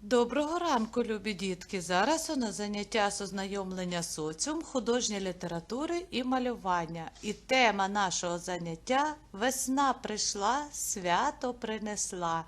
Доброго ранку, любі дітки! Зараз у нас заняття з ознайомлення соціум, художньої літератури і малювання. І тема нашого заняття Весна прийшла, свято принесла.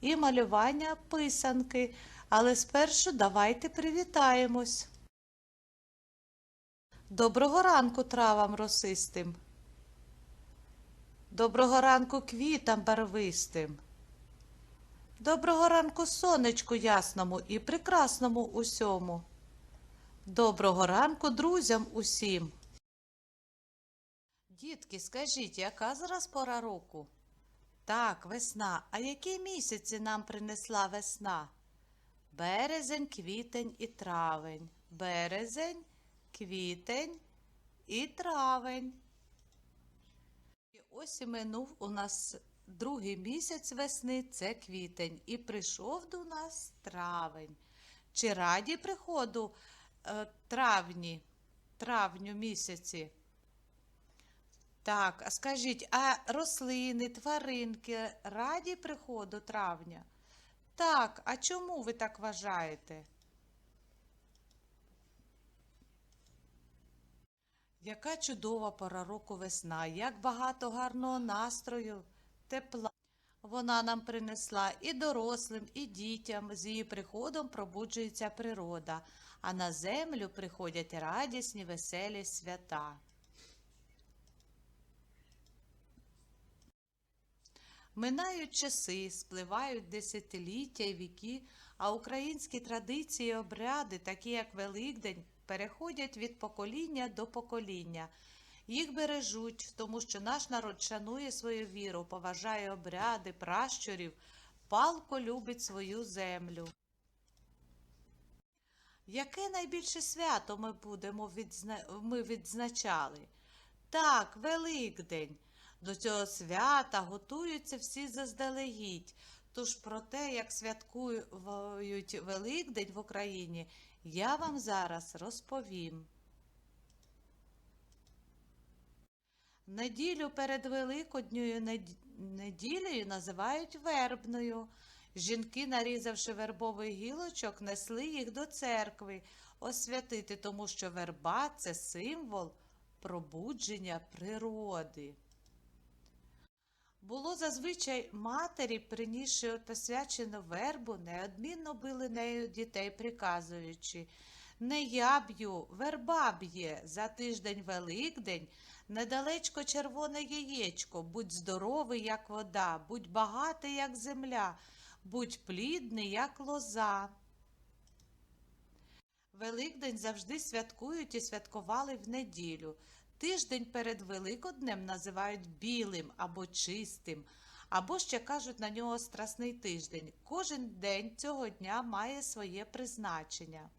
І малювання писанки. Але спершу давайте привітаємось. Доброго ранку травам росистим. Доброго ранку квітам барвистим. Доброго ранку сонечку ясному і прекрасному усьому. Доброго ранку друзям усім. Дітки, скажіть, яка зараз пора року? Так, весна. А які місяці нам принесла весна? Березень, квітень і травень. Березень, квітень і травень. І ось і минув у нас другий місяць весни це квітень, і прийшов до нас травень. Чи раді приходу е, травні, травню місяці? Так, а скажіть, а рослини, тваринки раді приходу травня? Так, а чому ви так вважаєте? Яка чудова пора року весна, як багато гарного настрою, тепла. Вона нам принесла і дорослим, і дітям. З її приходом пробуджується природа, а на землю приходять радісні, веселі свята. Минають часи, спливають десятиліття й віки, а українські традиції і обряди, такі як Великдень, переходять від покоління до покоління. Їх бережуть, тому що наш народ шанує свою віру, поважає обряди, пращурів, палко любить свою землю. Яке найбільше свято ми будемо відзна... ми відзначали? Так, Великдень. До цього свята готуються всі заздалегідь. Тож про те, як святкують Великдень в Україні, я вам зараз розповім. Неділю перед Великодньою нед- неділею називають вербною. Жінки, нарізавши вербовий гілочок, несли їх до церкви освятити, тому що верба це символ пробудження природи. Було зазвичай матері, принісши посвячену вербу, неодмінно били нею дітей, приказуючи Не я б'ю, верба б'є, за тиждень Великдень, недалечко червоне яєчко, будь здоровий, як вода, будь багатий, як земля, будь плідний, як лоза. Великдень завжди святкують і святкували в неділю. Тиждень перед Великоднем називають білим або чистим, або ще кажуть на нього страсний тиждень. Кожен день цього дня має своє призначення.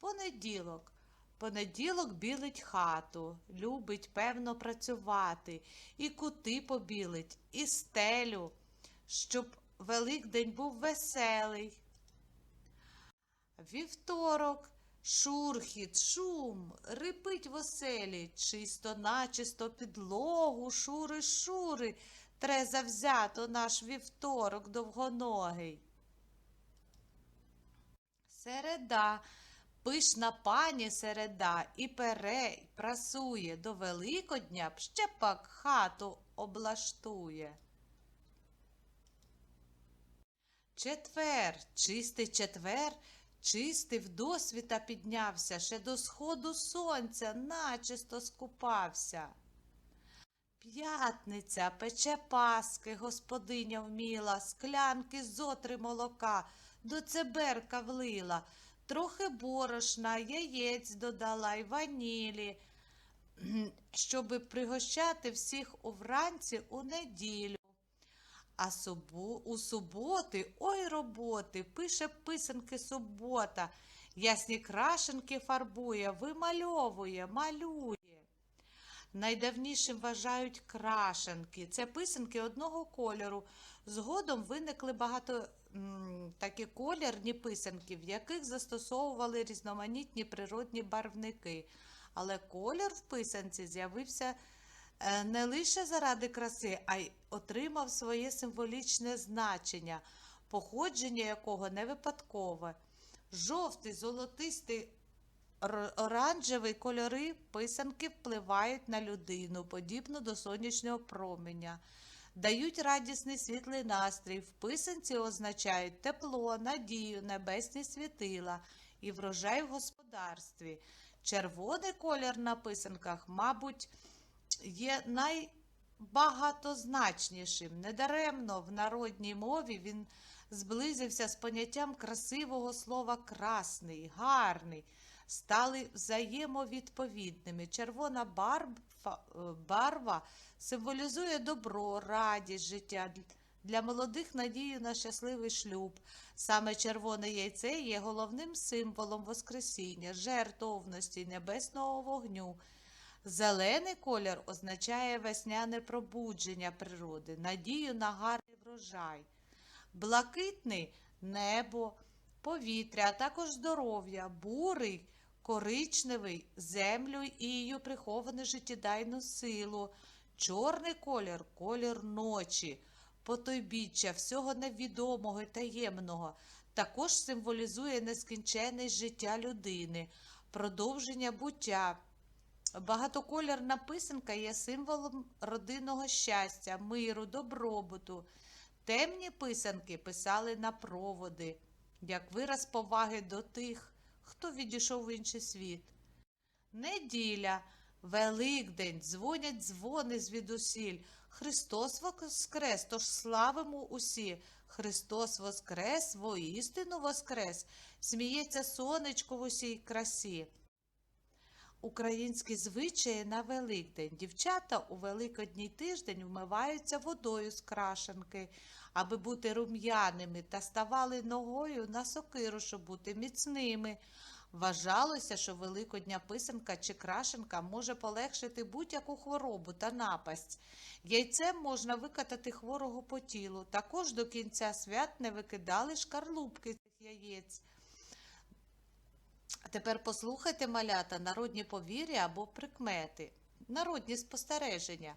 Понеділок. Понеділок білить хату, любить певно працювати, і кути побілить, і стелю, щоб Великдень був веселий. Вівторок. Шурхіт, шум, рипить в оселі, чисто начисто підлогу, шури, шури, тре завзято наш вівторок довгоногий. Середа, пишна пані середа, і пере, й прасує, до Великодня б ще пак хату облаштує. Четвер, чистий четвер, чистий вдосвіта піднявся, ще до сходу сонця начисто скупався. П'ятниця пече паски, господиня вміла, склянки зотри молока, до цеберка влила, трохи борошна, яєць додала й ванілі, щоби пригощати всіх увранці у неділю. А субо... у суботи, ой роботи, пише писанки субота, ясні крашенки фарбує, вимальовує, малює. Найдавнішим вважають крашенки. Це писанки одного кольору. Згодом виникли багато такі колірні писанки, в яких застосовували різноманітні природні барвники. Але колір в писанці з'явився е, не лише заради краси, а й отримав своє символічне значення. походження якого не випадкове. Жовтий, золотистий, ор- оранжевий кольори писанки впливають на людину, подібно до сонячного променя. Дають радісний світлий настрій. В писанці означають тепло, надію, небесні світила і врожай в господарстві. Червоний колір на писанках, мабуть, є найбагатозначнішим. Недаремно в народній мові він зблизився з поняттям красивого слова красний, гарний, стали взаємовідповідними. Червона барва, барва символізує добро, радість життя. Для молодих надію на щасливий шлюб. Саме червоне яйце є головним символом Воскресіння, жертовності, небесного вогню. Зелений колір означає весняне пробудження природи, надію на гарний врожай. Блакитний небо, повітря, а також здоров'я, бурий, коричневий, землю і її приховану життєдайну силу. Чорний колір колір ночі, потойбіччя, всього невідомого і таємного. Також символізує нескінченність життя людини, продовження буття. Багатоколірна писанка є символом родинного щастя, миру, добробуту. Темні писанки писали на проводи, як вираз поваги до тих, хто відійшов в інший світ. Неділя, Великдень, дзвонять дзвони звідусіль. Христос воскрес, тож славимо усі. Христос воскрес, воістину воскрес, сміється сонечко в усій красі. Українські звичаї на Великдень. Дівчата у Великодній тиждень вмиваються водою з крашенки, аби бути рум'яними, та ставали ногою на сокиру, щоб бути міцними. Вважалося, що великодня писанка чи крашенка може полегшити будь-яку хворобу та напасть. Яйцем можна викатати хворого по тілу. Також до кінця свят не викидали шкарлупки цих яєць. А тепер послухайте, малята, народні повір'я або прикмети, народні спостереження.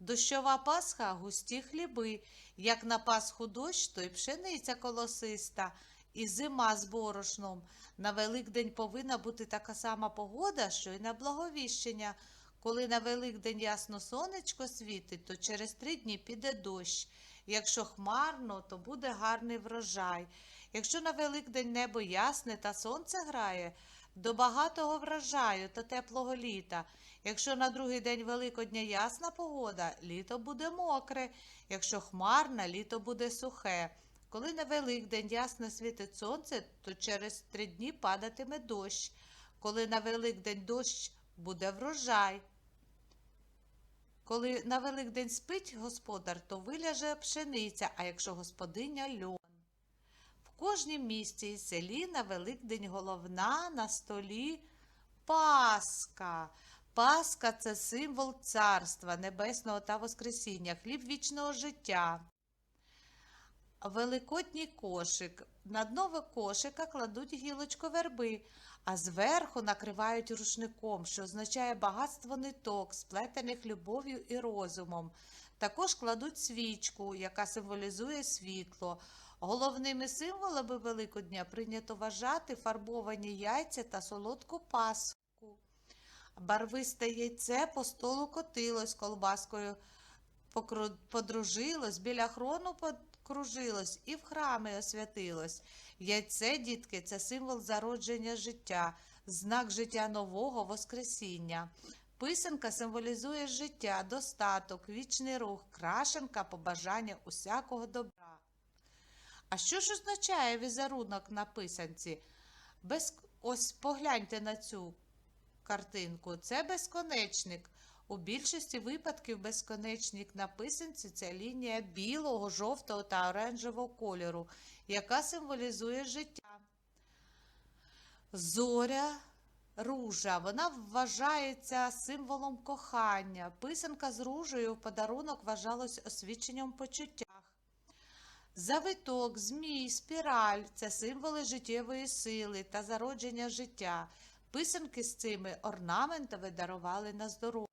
Дощова Пасха густі хліби, як на Пасху дощ, то й пшениця колосиста, і зима з борошном. На Великдень повинна бути така сама погода, що й на благовіщення. Коли на Великдень ясно сонечко світить, то через три дні піде дощ. Якщо хмарно, то буде гарний врожай. Якщо на Великдень небо ясне та сонце грає, до багатого врожаю та теплого літа. Якщо на другий день Великодня ясна погода, літо буде мокре. Якщо хмарна, літо буде сухе. Коли на Великдень ясно світить сонце, то через три дні падатиме дощ. Коли на Великдень дощ буде врожай. Коли на Великдень спить господар, то виляже пшениця, а якщо господиня льон. Кожнім місті і селі на Великдень головна на столі Паска. Паска це символ царства небесного та Воскресіння, хліб вічного життя. Великодній кошик. На дно кошика кладуть гілочку верби, а зверху накривають рушником, що означає багатство ниток, сплетених любов'ю і розумом. Також кладуть свічку, яка символізує світло. Головними символами Великодня прийнято вважати фарбовані яйця та солодку паску. Барвисте яйце по столу котилось колбаскою, подружилось, біля хрону покружилось і в храми освятилось. Яйце, дітки, це символ зародження життя, знак життя нового Воскресіння. Писанка символізує життя, достаток, вічний рух, крашенка, побажання усякого добра. А що ж означає візерунок на писанці? Без... Ось погляньте на цю картинку. Це безконечник. У більшості випадків безконечник на писанці це лінія білого, жовтого та оранжевого кольору, яка символізує життя. Зоря ружа. Вона вважається символом кохання. Писанка з ружею в подарунок вважалась освіченням почуттях. Завиток, змій, спіраль це символи життєвої сили та зародження життя. Писанки з цими орнаментами дарували на здоров'я.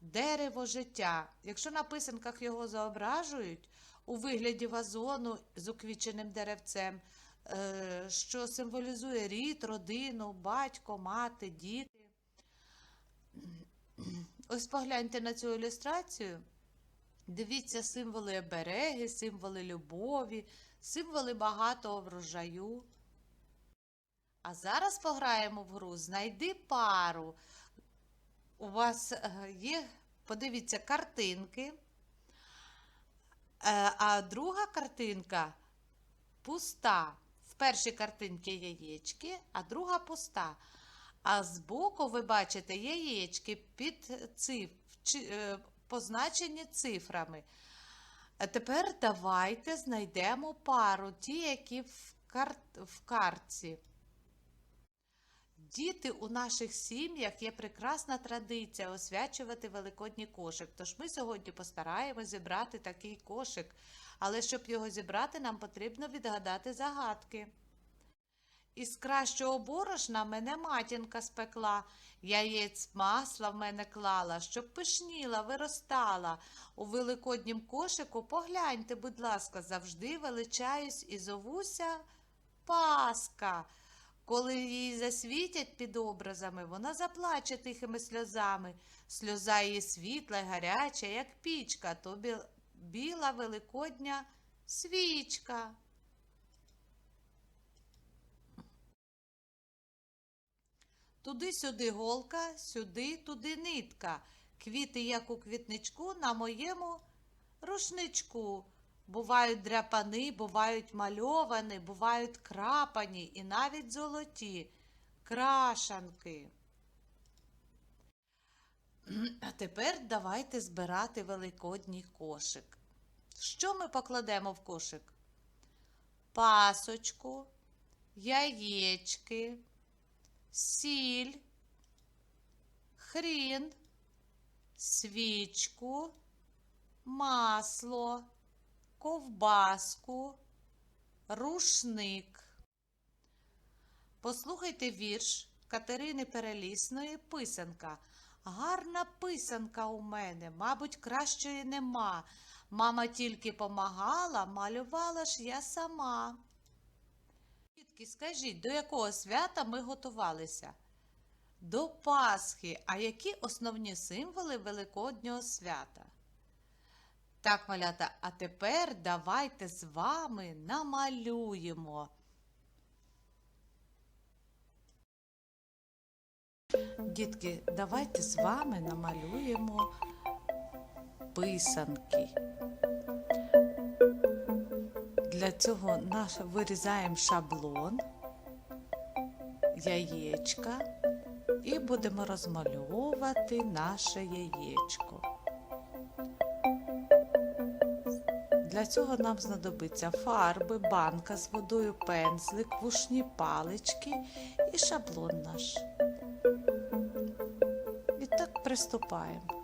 Дерево життя. Якщо на писанках його зображують, у вигляді вазону з уквіченим деревцем, що символізує рід, родину, батько, мати, діти. Ось погляньте на цю ілюстрацію. Дивіться символи обереги, символи любові, символи багатого врожаю. А зараз пограємо в гру Знайди пару. У вас е, є, подивіться, картинки. Е, А друга картинка пуста. Першій картинці яєчки, а друга пуста. А збоку ви бачите яєчки під циф, е, позначені цифрами. Тепер давайте знайдемо пару, ті, які в, кар... в картці. Діти у наших сім'ях є прекрасна традиція освячувати великодній кошик. Тож ми сьогодні постараємось зібрати такий кошик. Але щоб його зібрати, нам потрібно відгадати загадки. Із кращого борошна мене матінка спекла, яєць масла в мене клала, щоб пишніла, виростала. У великоднім кошику погляньте, будь ласка, завжди величаюсь і зовуся Паска. Коли її засвітять під образами, вона заплаче тихими сльозами. Сльоза її світла й гаряча, як пічка, то біла великодня свічка. Туди-сюди голка, сюди, туди нитка. Квіти, як у квітничку, на моєму рушничку. Бувають дряпани, бувають мальовані, бувають крапані і навіть золоті крашанки. А тепер давайте збирати великодній кошик. Що ми покладемо в кошик? Пасочку, яєчки, сіль, хрін, свічку, масло, ковбаску, рушник. Послухайте вірш Катерини Перелісної Писанка. Гарна писанка у мене, мабуть, кращої нема. Мама тільки помагала, малювала ж я сама. Дітки, скажіть, до якого свята ми готувалися? До Пасхи. А які основні символи Великоднього свята? Так, малята, а тепер давайте з вами намалюємо. Дітки, давайте з вами намалюємо писанки. Для цього наш вирізаємо шаблон, яєчка і будемо розмальовувати наше яєчко. Для цього нам знадобиться фарби, банка з водою, пензлик, вушні палички і шаблон наш. І так приступаємо.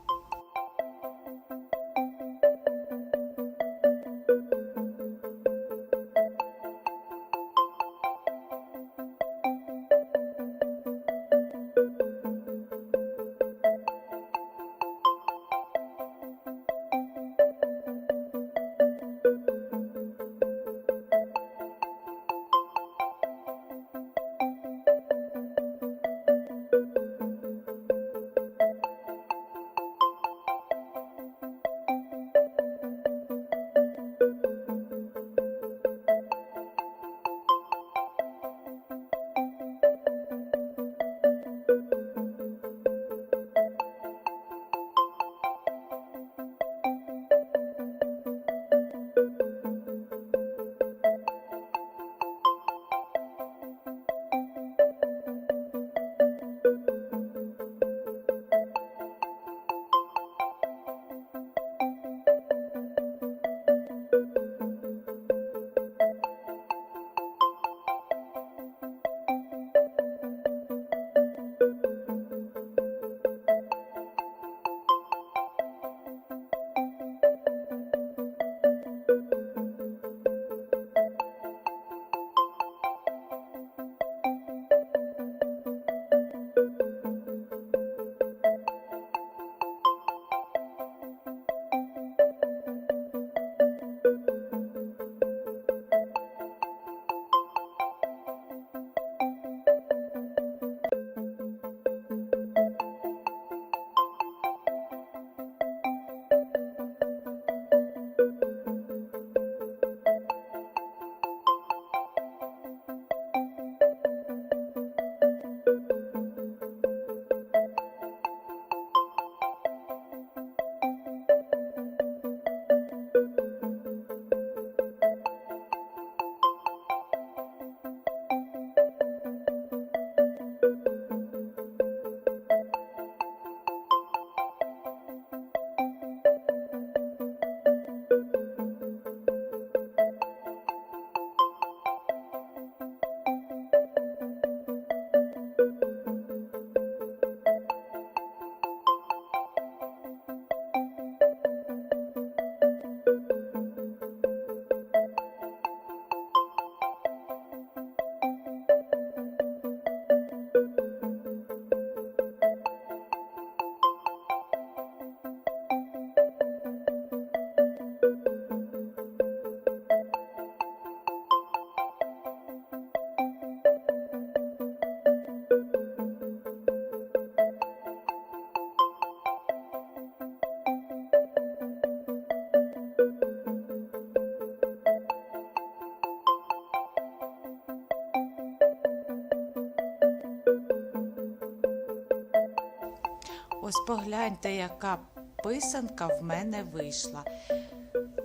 Ось погляньте, яка писанка в мене вийшла.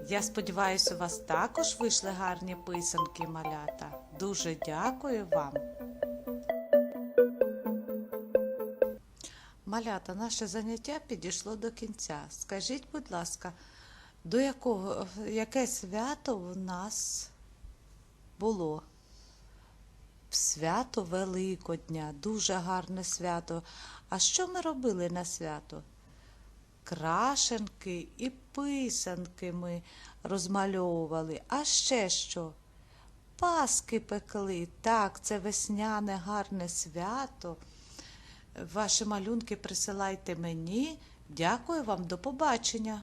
Я сподіваюся, у вас також вийшли гарні писанки, малята. Дуже дякую вам. Малята, наше заняття підійшло до кінця. Скажіть, будь ласка, до якого, яке свято в нас було? Свято Великодня, дуже гарне свято. А що ми робили на свято? Крашенки і писанки ми розмальовували. А ще що? Паски пекли. Так, це весняне гарне свято. Ваші малюнки присилайте мені. Дякую вам, до побачення.